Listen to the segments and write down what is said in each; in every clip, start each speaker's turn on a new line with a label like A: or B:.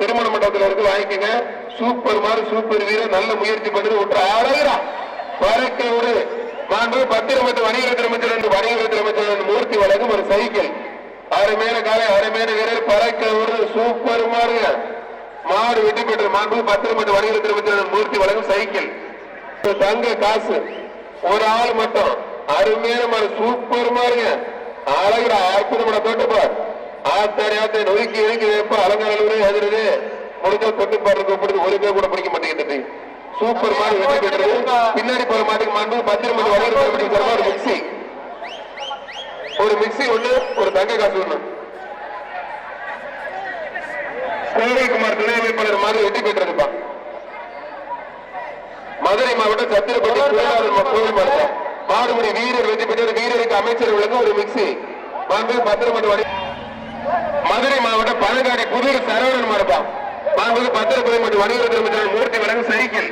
A: திருமண மண்டபத்துல இருக்கு வாங்கிக்கங்க. சூப்பர் மாதிரி சூப்பர் வீரர் நல்ல முயற்சி பண்ணி விட்டு அழகிறா பறக்க ஒரு மாண்பு பத்திரமத்து வணிகரத்தின அமைச்சர் என்று வணிகரத்தின அமைச்சர் என்று மூர்த்தி வழங்கும் ஒரு சைக்கிள். அருமையான காலை அருமையான வீரர் பறக்க ஒரு சூப்பர் மாறுங்க மாடு வெற்றி பெற்ற மாண்பு பத்திரமத்து வணிக அமைச்சர் மூர்த்தி வழங்கும் சைக்கிள். தங்க காசு. ஒரு ஆள் மட்டும். அருமையான சூப்பர் மாறுங்க அழகிற அற்புதமான ஆத்தாடி நொறுக்கி நொறுக்கி வைப்ப அலங்கார எதிரது முடிஞ்சா தொட்டு கூப்பிடுறது ஒரு பேர் கூட பிடிக்க மாட்டேங்குது சூப்பர் வெற்றி பெற்றது. பின்னாடி போற மாட்டுக்கு மணி வரைக்கும் ஒரு மிக்சி ஒரு மிக்சி ஒண்ணு ஒரு தங்க காசு ஒண்ணு. கோவைக்குமார் துணை அமைப்பாளர் மாதிரி வெற்றி பெற்றிருப்பா மதுரை மாவட்டம் சத்திரப்பட்டி கோவில் மாவட்டம் வீரர் வெற்றி பெற்ற வீரருக்கு அமைச்சர்களுக்கு ஒரு மிக்சி மாண்பு பத்திரமட்டு வரை மதுரை மாவட்டம் பழங்காடி புதூர் சரவணன் மரபம் மாண்பு பத்திரப்பதி மற்றும் வணிகத்துறை அமைச்சர் மூர்த்தி வழங்கும் சைக்கிள்.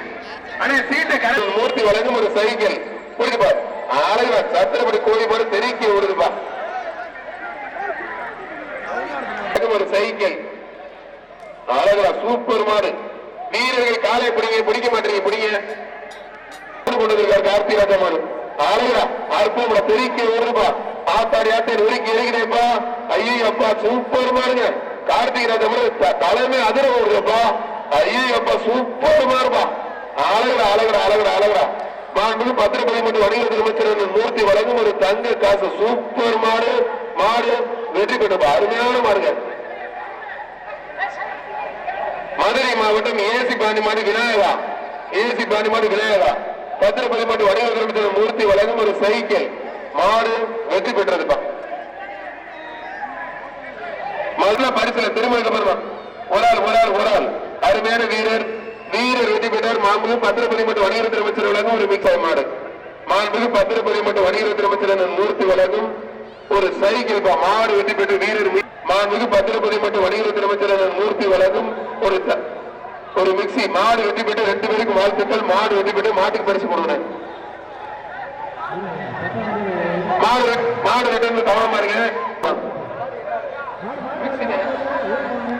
A: ஆனா சீட்டை கணக்கு மூர்த்தி வழங்கும் ஒரு சைக்கிள். புரியுதுப்பா ஆளுங்க சத்திரப்படி கோழி போல தெரிக்க விடுதுப்பா ஒரு சைக்கிள். அழகா சூப்பர் மாடு. வீரர்கள் காலை பிடிங்க பிடிக்க மாட்டீங்க பிடிங்க. கொண்டிருக்கார் கார்த்திகாஜ மாடு. அழகா அற்புதம் தெரிக்க விடுதுப்பா ஆத்தாடி ஆத்தாடி உருக்கி இறங்கினேப்பா ஐயோ அப்பா சூப்பர் மாடுங்க கார்த்திகராஜ மாடு தலைமை அதிர வருதுப்பா ஐயோ அப்பா சூப்பர் மாறுப்பா அழகா அழகா அழகா அழகா மாண்பு பத்திரப்பதி மற்றும் வணிகத்துறை அமைச்சர் மூர்த்தி வழங்கும் ஒரு தங்க காசு. சூப்பர் மாடு மாடு வெற்றி பெற்றப்பா. அருமையான மாடுங்க. மதுரை மாவட்டம் ஏசி பாண்டிமாடு விநாயகா. ஏசி பாண்டிமாடு விநாயகா. பத்திரப்பதி மற்றும் வணிகத்துறை மூர்த்தி வழங்கும் ஒரு சைக்கிள். மாடு வெற்றி பெற்றதுப்பா. முதல்ல பரிசுல திருமணம் பெறுமா ஒரு ஆள் ஒரு ஆள் ஒரு ஆள். அருமையான வீரர். வீரர் வெற்றி பெற்றார். மாண்புகு பத்திரப்பதி மற்றும் வணிகத்துறை அமைச்சர் வழங்கும் ஒரு மிக்சாய் மாடு. மாண்புகு பத்திரப்பதி மற்றும் வணிகத்துறை அமைச்சர் மூர்த்தி வழங்கும் ஒரு சைக்கிள் மாடு வெற்றி பெற்று வீரர் மீ- பத்திரப்பதி மற்றும் வணிகத்துறை அமைச்சர் மூர்த்தி வழங்கும் ஒரு ஒரு மிக்சி மாடு வெற்றி பெற்று ரெண்டு பேருக்கு வாழ்த்துக்கள். மாடு வெற்றி பெற்று மாட்டுக்கு பரிசு கொடுக்குறேன். மாடு வெட்- மாடு வெட்டு கவனமா இருங்க.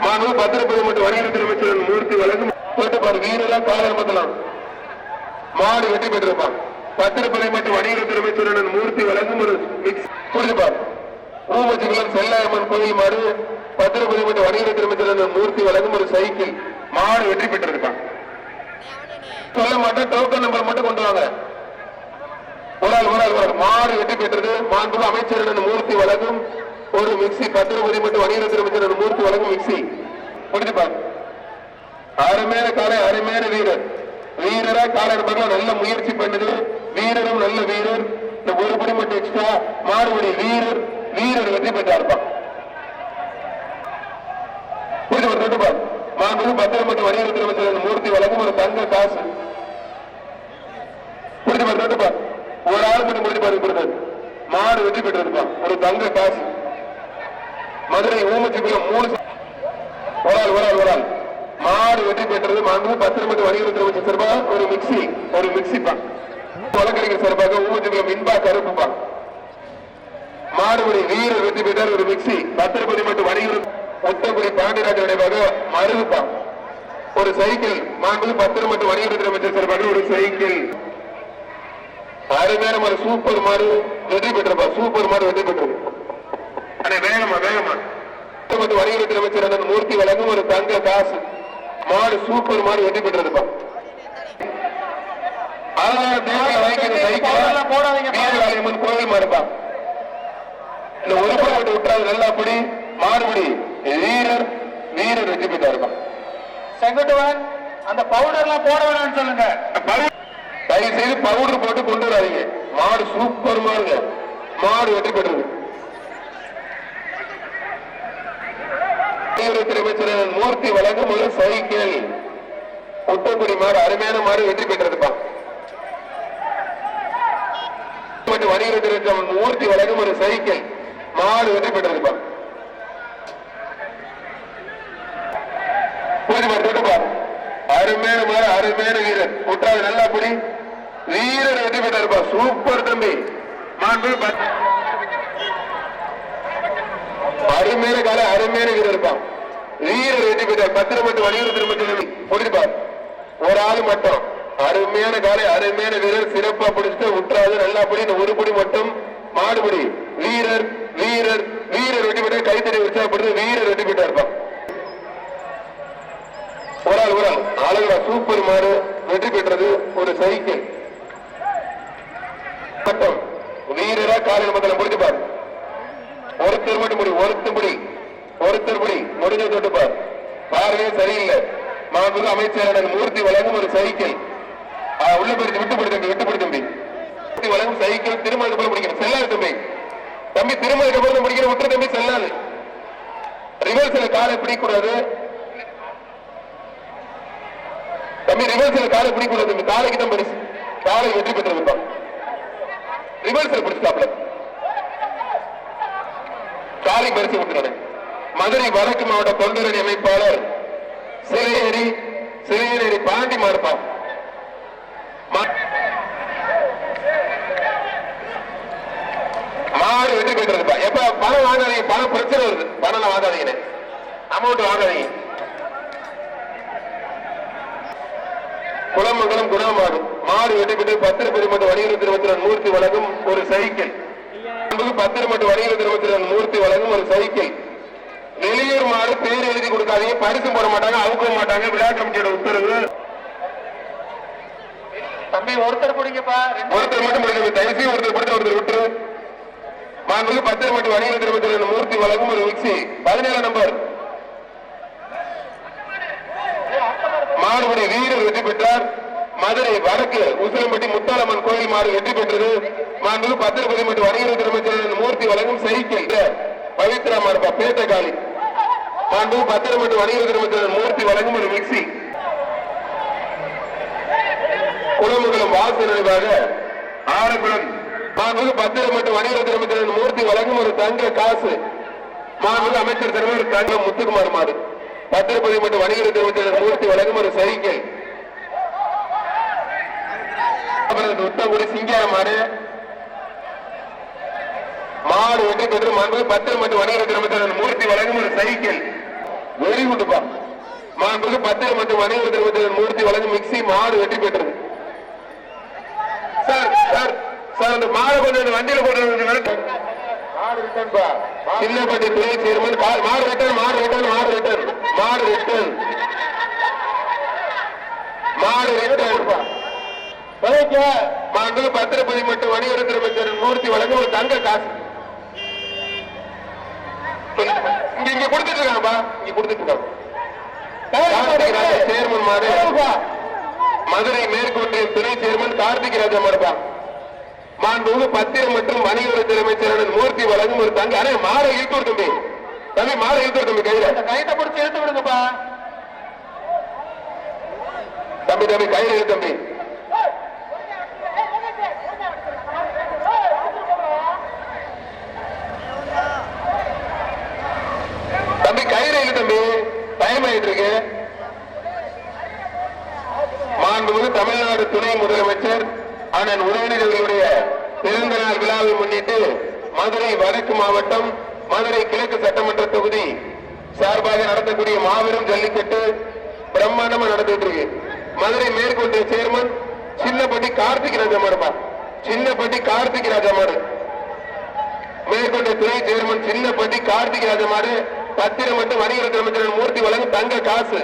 A: மாண்பு பத்திரப்பதி மற்றும் வணிகத்துறை அமைச்சர் மூர்த்தி வழங்கும். போட்டுப்பார் வீரெல்லாம் காலர் மத்தலாம் மாடு வெற்றி பெற்றிருப்பான். பத்திரப்பதி மற்றும் வணிகத்துறை அமைச்சர் மூர்த்தி வழங்கும் ஒரு மிக்ஸ் புரிஞ்சுப்பார் ஊமச்சிகுளம் செல்லாயம்மன் கோயில் மாடு பத்திரப்பதி மற்றும் வணிகத்துறை அமைச்சர் மூர்த்தி வழங்கும் ஒரு சைக்கிள். மாடு வெற்றி பெற்றிருப்பான். சொல்ல மாட்டேன் டோக்கன் நம்பர் மட்டும் கொண்டு வாங்க. ஒரு ஆள் ஒரு மாறு ஒரு வெற்றி பெற்றது மாண்பு அமைச்சர் மூர்த்தி வழங்கும் ஒரு மிக்சி பத்திரப்பதி மற்றும் வணிகத்துறை அமைச்சர் மூர்த்தி வழங்கும் மிக்சி. முடிஞ்சுப்பாங்க அருமையான காலை அருமையான வீரர். வீரரா காலை மகள நல்ல முயற்சி பண்ணது. வீரரும் நல்ல வீரர். இந்த ஒரு படி மட்டும் எக்ஸ்ட்ரா மாறுபடி வீரர். வீரர் வெற்றி பெற்றார்ப்பா புரிஞ்சு ஒரு தொட்டுப்பா மாண்பு பத்திரம் மற்றும் வணிகத்துறை அமைச்சர் மூர்த்தி வழங்கும் ஒரு தங்க காசு. புரிஞ்சு பாரு தொட்டுப்பா ஒரு ஆள் மட்டும் முடிஞ்சு பாரு மாடு வெற்றி பெற்றிருப்பான் ஒரு தங்க காசு. மதுரை ஊமச்சிக்குள்ள மூணு ஒரு ஆள் ஒரு ஆள் ஒரு ஆள். மாடு வெற்றி பெற்றது மாண்பு பத்திரமட்டு வணிகத்துறை அமைச்சர் சார்பா ஒரு மிக்சி ஒரு மிக்சி பா வழக்கறிஞர் சார்பாக ஊமச்சிக்குளம் மின்பா கருப்புப்பா. மாடுபடி வீரர் வெற்றி பெற்றார் ஒரு மிக்சி பத்திரப்பதி மற்றும் வணிகர் ஒட்டக்குடி பாண்டியராஜ நினைவாக மருதுப்பா. ஒரு சைக்கிள். மாண்பு பத்திரம் மற்றும் வணிகத்துறை அமைச்சர் சார்பாக ஒரு சைக்கிள். அருமையான மாடு சூப்பர் மாடு. வெற்றி பெற்றப்பா சூப்பர் மாடு வெற்றி பெற்றது. அடே வேகமா வேகமா. மற்றும் வணிகத்துறை அமைச்சர் அண்ணன் மூர்த்தி வழங்கும் ஒரு தங்க காசு. மாடு சூப்பர் மாடு வெற்றி பெற்றதுப்பா கோவில் மாடுப்பா இந்த ஒரு போட்டு விட்டாது நல்லா அப்படி மாறுபடி வீரர் வீரர் வெற்றி பெற்றாருப்பா
B: செங்குட்டுவன் அந்த பவுடர்லாம் போட வேணாம்னு சொல்லுங்க.
A: தயவு செய்து பவுடர் போட்டு கொண்டு வராதிங்க மாடு சூப்பர் மாடுங்க மாடு வெற்றி பெற்றது. அமைச்சர் மூர்த்தி வழங்கும் ஒரு சைக்கிள். ஒட்டக்குடி மாடு அருமையான மாடு வெற்றி பெற்றதுப்பா. வணிகத்துறை மூர்த்தி வழங்கும் ஒரு சைக்கிள். மாடு வெற்றி பெற்றதுப்பா. பூஜை அருமையான மாடு அருமையான வீரர். குற்றாது நல்லா புடி வீரர் வெற்றி பெற்றாருப்பா சூப்பர் தம்பி. மாண்பு அருமையான கால அருமையான வீரர் இருப்பான் வீரர் வெற்றி பெற்றார். பத்திரம் மட்டும் வலியுறுத்தி மட்டும் முடிப்பார் ஒரு ஆள் மட்டும். அருமையான காலை அருமையான வீரர். சிறப்பா பிடிச்சிட்டு விட்டுறாது நல்லா பிடி ஒரு பிடி மட்டும் மாடுபிடி வீரர் வீரர் வீரர் வெற்றி பெற்ற கைத்தறி உற்சாகப்படுது வீரர் வெற்றி பெற்றார்ப்பா ஒரு ஆள் ஒரு ஆள் அழகா சூப்பர் மாடு வெற்றி பெற்றது ஒரு சைக்கிள் மட்டும் வீரரா காலையில் முதல்ல முடிச்சு பாரு ஒருத்தர் மட்டும் முடி ஒருத்தர் முடி ஒருத்தர் முடி முடிஞ்ச தொட்டு பார் பார்வையே சரியில்லை மாண்புக்கு அமைச்சர் மூர்த்தி வழங்கும் ஒரு சைக்கிள் ஆ, உள்ள தம்பி விட்டு தம்பி சைக்கிள் செல்லாது தம்பி. தம்பி முடிக்கிற விட்டு தம்பி செல்லாது. ரிவர்ஸ்ல காலை பிடிக்கூடாது தம்பி ரிவர்ஸ்ல காலை பிடிக்கூடாது தம்பி. காலைக்கு தான் பரிசு. காலை வெற்றி ரிவர்ஸ்ல பிடிச்சாப்ல காலை பரிசு விட்டுறாரு மதுரை வடக்கு மாவட்ட தொண்டரணி அமைப்பாளர் சிலையேறி சிலையேறி பாண்டி மாறுப்பான் மாடு வெற்றி பெற்றதுப்பா எப்ப பணம் வாங்காதீங்க பணம் பிரச்சனை வருது. பணம் வாங்காதீங்க அமௌண்ட் வாங்காதீங்க. குளமங்கலம் குணமாடு மாடு பெற்று பத்திர பெருமட்டு வணிகர் திருமத்திரன் மூர்த்தி வழங்கும் ஒரு சைக்கிள். அன்புக்கு பத்திரமட்டு வணிகர் திருமத்திரன் மூர்த்தி வழங்கும் ஒரு சைக்கிள். வெளியூர் மாடு பேர் எழுதி கொடுக்காதீங்க. பரிசு போட மாட்டாங்க அவுக்க மாட்டாங்க. விழா கமிட்டியோட உத்தரவு.
B: தம்பி ஒருத்தர் பிடிங்கப்பா.
A: ஒருத்தர் மட்டும் முடிஞ்சது தயவுசெய்து ஒருத்தர் கொடுத்து ஒருத்தர் விட்டுரு. மாண்புக்கு பத்திரமட்டு வணிகர் திருமத்திரன் மூர்த்தி வழங்கும் ஒரு மிக்சி. பதினேழு நம்பர். மாடுபடி வீரர் வெற்றி பெற்றார். மதுரை வடக்கு உசிலம்பட்டி முத்தாலம்மன் கோயில் மாடு வெற்றி பெற்றது. மாண்புக்கு பத்திரப்பதி மற்றும் வணிகர் திருமச்சர் மூர்த்தி வழங்கும் சைக்கிள். பவித்ரா மார்பா பேட்டை காலி மாண்புக்கு பத்திரம் மற்றும் வணிகர் திருமச்சர் மூர்த்தி வழங்கும் ஒரு மிக்சி. குளமங்கலம் வாசு நினைவாக ஆரம்பம். மாண்புக்கு பத்திரம் மற்றும் வணிக திருமச்சர் மூர்த்தி வழங்கும் ஒரு தங்க காசு. மாண்புக்கு அமைச்சர் தலைவர் தங்கம் முத்துக்குமார் மாறு பத்திரப்பதி மற்றும் வணிக திருமச்சர் மூர்த்தி வழங்கும் ஒரு சைக்கிள் அப்புறம் உத்தங்குடி சிங்கார மாடு. மாடு வெற்றி பெற்று மாண்பு பத்திரம் மற்றும் வணிக திருமச்சர் மூர்த்தி வழங்கும் ஒரு சைக்கிள் வெரி குட்பா மாண்புக்கு பத்திரம் மற்றும் வணிக திருமச்சர் மூர்த்தி வழங்கும் மிக்சி மாடு வெற்றி பெற்றது. Sir sir. சார் அந்த மாடு கொண்டு வண்டியில போட்டு. சின்னப்பட்டி துணை சேர்மன் மாடு ரிட்டர்ன் மாடு ரிட்டர்ன் மாடு ரிட்டர்ன் மாடு ரிட்டர்ன் மாடு ரிட்டர்ன் மாண்பு பத்திரப்பதி மற்றும் வணிகர் திருமச்சர் மூர்த்தி வழங்கும் ஒரு தங்க காசு. இங்க இங்க கொடுத்துட்டு இருக்காங்கப்பா இங்க கொடுத்துட்டு இருக்காங்க. சேர்மன் மாடு. மதுரை மேற்கொண்டிய துணை சேர்மன் கார்த்திக் ராஜா மாடுப்பா மாண்புமிகு பத்திரம் மற்றும் வணிகத்துறை அமைச்சர் மூர்த்தி வழங்கும் ஒரு தங்க அண்ணே மாலை இழுத்து தம்பி. தம்பி மாலை இழுத்து தம்பி கையில.
B: கைத்தை பிடிச்சி எடுத்து விடுங்கப்பா.
A: தம்பி தம்பி கையில இழு தம்பி தம்பி கயிறு இழு தம்பி டைம் ஆயிட்டு இருக்கு மாண்புமிகு தமிழ்நாடு துணை முதலமைச்சர் அண்ணன் உதயநிதிகளுடைய பிறந்த நாள் விழாவை முன்னிட்டு மதுரை வடக்கு மாவட்டம் மதுரை கிழக்கு சட்டமன்ற தொகுதி சார்பாக நடத்தக்கூடிய மாபெரும் ஜல்லிக்கட்டு பிரம்மாண்டமா நடந்துட்டு இருக்கு. மதுரை மேற்கொண்ட சேர்மன் சின்னப்பட்டி கார்த்திக் ராஜாமாடுப்பா சின்னப்பட்டி கார்த்திக் ராஜமாடு மேற்கொண்ட துணை சேர்மன் சின்னப்பட்டி கார்த்திக் ராஜமாடு பத்திரம் மற்றும் வணிகர் அமைச்சர் மூர்த்தி வழங்கும் தங்க காசு.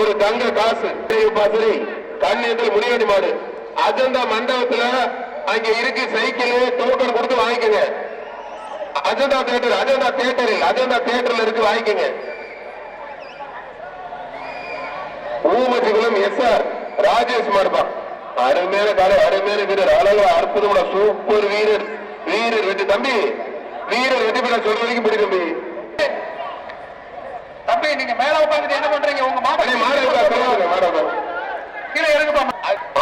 A: ஒரு தங்க காசு. பாசரி கண்ணியத்தில் முனியடி மாடு அஜந்தா மண்டபத்துல அங்க இருக்கு சைக்கிள் டோக்கன் கொடுத்து வாங்கிக்கோங்க. அஜந்தா தியேட்டர் அஜந்தா தியேட்டரில் அஜந்தா தியேட்டர்ல இருக்கு வாங்கிக்கோங்க. ஊமச்சிகுளம் எஸ் ஆர் ராஜேஷ் மாடுப்பா அருமையான காலை அருமையான வீரர். அழகா அற்புதமான சூப்பர் வீரர். வீரர் வெற்றி. தம்பி வீரர் வெற்றி பெற சொல்ற வரைக்கும் பிடி தம்பி.
B: தம்பி நீங்க மேல உட்காந்துட்டு என்ன பண்றீங்க? உங்க
A: அண்ணே, மாடு
B: மாடு
A: இருக்கா? சொல்லுங்க, மாடு இருக்கா?
B: கீழே இறங்குப்பா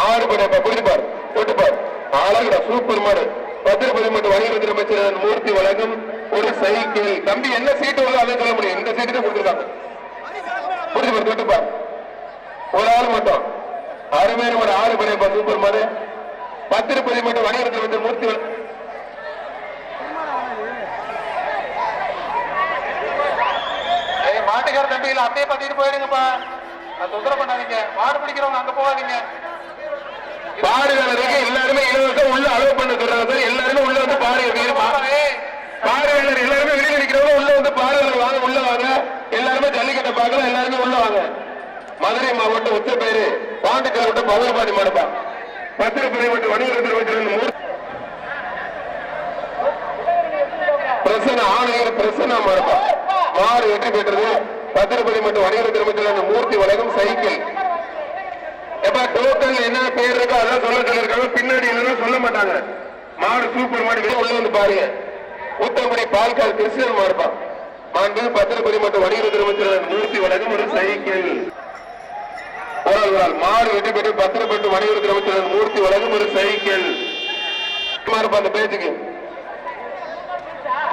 A: ஆறு படப்பா பிடிப்பார் போட்டுப்பார் அழகுடா சூப்பர் மாடு. பத்திரப்பதி மற்றும் வணிகத்துறை அமைச்சர் மூர்த்தி வழங்கும் ஒரு சைக்கிள். தம்பி என்ன சீட்டு வருதோ அதை சொல்ல முடியும். இந்த சீட்டு தான் கொடுத்துருக்காங்க. பிடிச்சுப்பார் தொட்டுப்பார் ஒரு ஆள் மட்டும். அருமையான ஒரு ஆறு படையப்பா சூப்பர் மாடு. பத்திரப்பதி மற்றும் வணிகத்துறை அமைச்சர் மூர்த்தி
B: மாட்டுக்கார தம்பிகள் அப்படியே பத்திட்டு போயிடுங்கப்பா அது தொந்தரவு பண்ணாதீங்க. மாடு பிடிக்கிறவங்க அங்க போகாதீங்க.
A: பாடுகளுக்கு எல்லாருமே இலவசம் உள்ள அலோவ் பண்ண சொல்றாங்க சார். எல்லாருமே உள்ள வந்து
B: ஏய்,
A: பார்வையாளர் எல்லாருமே வெளியே நிக்கிறவங்க உள்ள வந்து பார்வையாளர் வாங்க உள்ள வாங்க. எல்லாருமே ஜல்லிக்கட்டை பார்க்கலாம் எல்லாருமே உள்ள வாங்க. மதுரை மாவட்டம் உச்சப்பேரு பாண்டிச்சேரி மாவட்டம் பவரபாடி மாடுப்பா பத்திரப்பதி மற்றும் வணிகர் பிரசன ஆணையர் பிரசன்னா மாடுப்பா மாடு வெற்றி பெற்றது. பத்திரப்பதி மற்றும் வணிகர் திருவச்சல் மூர்த்தி வழங்கும் சைக்கிள். எப்ப டோட்டல் என்ன பேர் இருக்கோ அதான் சொல்ல சொல்லியிருக்காங்க. பின்னாடி இல்லைன்னா சொல்ல மாட்டாங்க. மாடு சூப்பர் மாடு உள்ள வந்து பாருங்க. ஊத்தங்குடி பால்கால் கிறிஸ்டியன் மாடுப்பா மாண்பு பத்திரப்பதி மற்றும் வணிகர் திருமச்சர் மூர்த்தி வழங்கும் ஒரு சைக்கிள். ஒரு மாடு வெற்றி பெற்று பத்திரப்பட்டு வணிகர் மூர்த்தி வழங்கும் ஒரு சைக்கிள். இருப்பா அந்த பேச்சுக்கு.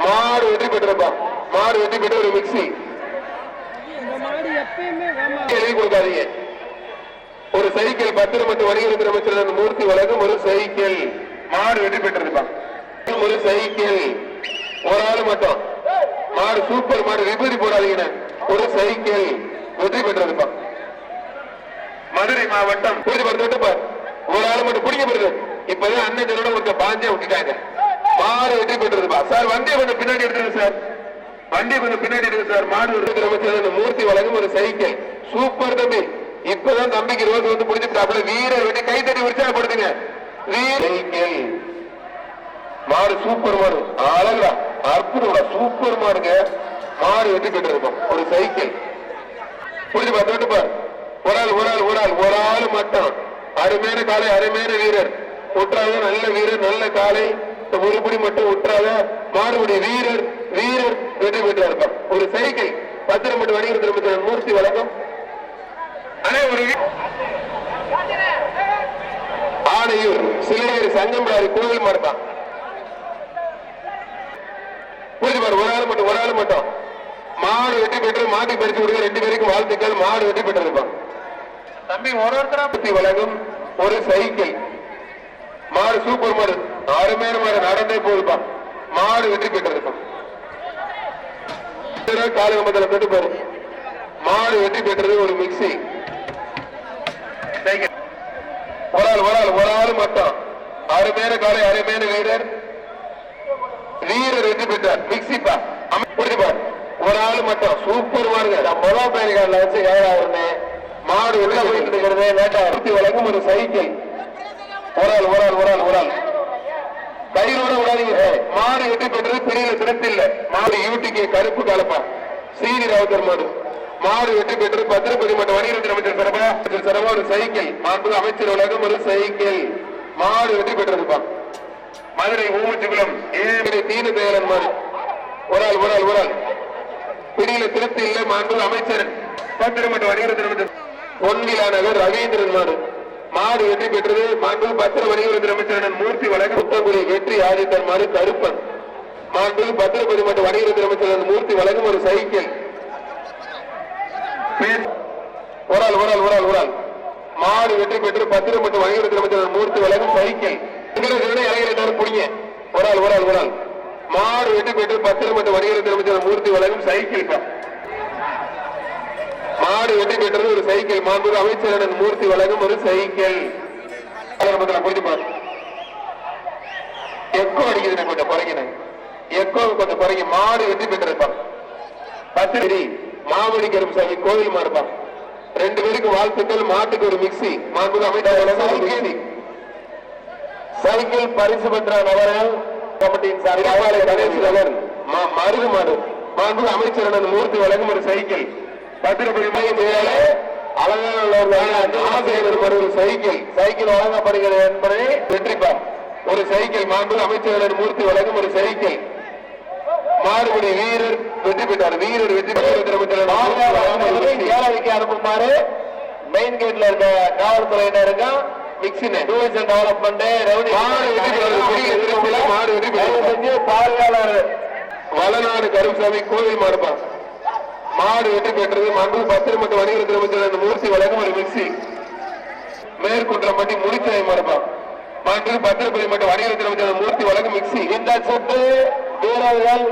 A: மாடு வெற்றி பெற்றிருப்பான் மாடு வெற்றி பெற்று ஒரு மிக்சி
C: இந்த மாடு எப்பயுமே வேமா
A: எழுதி கொடுக்காதீங்க. ஒரு சைக்கிள் பத்து மற்றும் வணிகர் அமைச்சர் மூர்த்தி வழங்கும் ஒரு சைக்கிள். மாடு வெற்றி பெற்றிருப்பாங்க ஒரு சைக்கிள். ஒரு ஆள் மட்டும். மாடு சூப்பர் மாடு விபூதி போடாதீங்க ஒரு சைக்கிள் வெற்றி பெற்றிருப்பாங்க மதுரை மாவட்டம் பூஜை பார்த்து ஒரு ஆள் மட்டும் பிடிக்கப்படுது இப்பதான் அண்ணன் ஜனோட உங்க பாஞ்சே விட்டுட்டாங்க. மாடு வெற்றி பெற்றிருப்பா சார் வந்தே கொஞ்சம் பின்னாடி எடுத்துருங்க சார். வண்டி கொஞ்சம் பின்னாடி இருக்கு சார். மாடு இருக்கிற மூர்த்தி வழங்கும் ஒரு சைக்கிள். சூப்பர் தம்பி இப்பதான் தம்பிக்கு ரோடு வந்து முடிஞ்சுட்டாப்புல. வீரர் விட்டு கை தட்டி உற்சாகப்படுத்துங்க வீர சைக்கிள். மாடு சூப்பர் மாடு. அழகா அற்புதம் சூப்பர் மாடுங்க. மாடு வெட்டி பெற்றிருக்கும் ஒரு சைக்கிள். புரிஞ்சு பாரு தொட்டு பாரு. ஒரு ஆள் ஒரு ஆள் ஒரு ஆள். ஒரு ஆள் மட்டும். அருமையான காலை அருமையான வீரர். உற்றாத நல்ல வீரர் நல்ல காலை ஒரு மட்டும் உற்றாத மாடுபுடி வீரர். வீரர் வெற்றி பெற்று இருப்பார் ஒரு செய்கை பத்திரம் வணிகர் திரும்ப மூர்த்தி வழக்கம் அண்ணே ஆணையூர் சிலையர் சங்கம்பாரி கோவில் மாடுதான் புரிஞ்சு பாரு ஒரு ஆள் மட்டும் ஒரு ஆள் மட்டும். மாடு வெற்றி பெற்று மாட்டி பறிச்சு கொடுக்க ரெண்டு பேருக்கும் வாழ்த்துக்கள். மாடு வெற்றி பெற்றிருப்பான்
B: தம்பி ஒரு ஒருத்தரா
A: பத்தி வழங்கும் ஒரு சைக்கிள் மாடு சூப்பர் மாடு ஆறு மேல மாடு நடந்தே போதுப்பா. மாடு வெற்றி பெற்றிருப்பான் காலகம்பத்தில் தொட்டு போறோம் மாடு வெற்றி பெற்றது ஒரு மிக்சி ஒரு ஆள் ஒரு ஆள் ஒரு ஆள் மட்டும். அருமையான காலை அருமையான வீரர் வீரர் வெற்றி பெற்றார். மிக்சிப்பா புரிஞ்சுப்பார் ஒரு ஆள் மட்டும். சூப்பர் மாடுங்க நான் முதல் பயணிகள் வச்சு ஏழாவது மாடு உள்ள போயிட்டு இருக்கிறது லேட்டா வழங்கும் ஒரு சைக்கிள் ஒரு ஆள் ஒரு ஆள் ஒரு ஆள் ஒரு ஆள். கையிலோட விடாதீங்க. மாடு வெற்றி பெற்றது பிடியில திருப்தி இல்ல மாடு யூடிக்கு கருப்பு கலப்பா. சீனி ராவுத்தர் மாடு. மாடு வெற்றி பெற்று பத்திரப்பதி மற்றும் வணிகத்தின் அமைச்சர் சிறப்பா சிறப்பா ஒரு சைக்கிள். மாண்பு அமைச்சர் உலகம் ஒரு சைக்கிள். மாடு வெற்றி பெற்றதுப்பா. மதுரை ஊமச்சிகுளம் ஏழு தீனு தயாளன் மாடு. ஒரு ஆள் ஒரு ஆள் ஒரு ஆள். பிடியில திருப்தி இல்லை மாண்பு அமைச்சர் பத்திரம் மற்றும் வணிகத்தின் அமைச்சர் பொன்னிலா நகர் ரவீந்திரன் மாடு. மாடு வெற்றி பெற்றது. மாண்பு பத்திர வணிகத்தின் அமைச்சர் மூர்த்தி வழக்கு புத்தங்குடி வெற்றி ஆதித்தன் மாடு கருப்பன். மாண்பு பத்திரப்பதி மற்றும் வணிகத்தின் அமைச்சர் மூர்த்தி வழங்கும் ஒரு சைக்கிள். ஒரால் ஒரு ஆள் ஒரு ஆள் ஒரு ஆள் மாடு வெற்றி பெற்று பத்திரம் மற்றும் வணிகத்தின் அமைச்சர் மூர்த்தி வழங்கும் சைக்கிள். இளைஞர் புடிங்க. ஒரு ஆள் ஒரு ஆள் மாடு வெற்றி பெற்று பத்திரம் மற்றும் வணிகத்தின் அமைச்சர் மூர்த்தி வழங்கும் சைக்கிள் தான் மாடு வெற்றி பெற்றது ஒரு சைக்கிள். மாண்பு அமைச்சர் மூர்த்தி வழங்கும் ஒரு சைக்கிள். எக்கோ அடிக்குது கொஞ்சம் குறைக்கணும். எக்கோ கொஞ்சம் குறைங்க மாடு வெற்றி பெற்றிருப்பான். பத்திரி மாவடி கருப்புசாமி கோவில் மாடுப்பான் ரெண்டு பேருக்கு வாழ்த்துக்கள். மாட்டுக்கு ஒரு மிக்சி மாண்பு அமைச்சர் சைக்கிள். பரிசு பெற்ற நபர்கள் கமிட்டியின் சார்பாக மருது மாடு. மாண்பு அமைச்சர் மூர்த்தி வழங்கும் ஒரு சைக்கிள். பத்திரப்பதி மையம் அழகான ஒரு சைக்கிள். சைக்கிள் வழங்கப்படுகிறது என்பதை வெற்றிப்பார் ஒரு சைக்கிள் மாண்பு அமைச்சர் மூர்த்தி வழங்கும் ஒரு சைக்கிள். மாறுபடி வீரர் வெற்றி பெற்றார். வீரர் வெற்றி பெற்ற ஏழாவிக்கு அனுப்புமாறு மெயின் கேட்ல இருக்க காவல்துறையினருக்கு மிக்சின் டூரிசம் டெவலப்மெண்ட் மாடு வெற்றி செஞ்சு பார்வையாளர். வளநாடு கருப்புசாமி கோவில் மாடுப்பா மாடு வெற்றி பெற்றது மண்டு பத்திரம் மற்றும் வணிகர் திருமணத்தில் மூர்த்தி வழங்கும் ஒரு மிக்சி. மேற்குன்றம் பட்டி முடிச்சாய் மாடுப்பா மாண்டு பத்திரப்பதி மற்றும் வணிகர் திருமணத்தில் மூர்த்தி வழங்கும் மிக்சி. இந்த சொத்து வீரர்கள்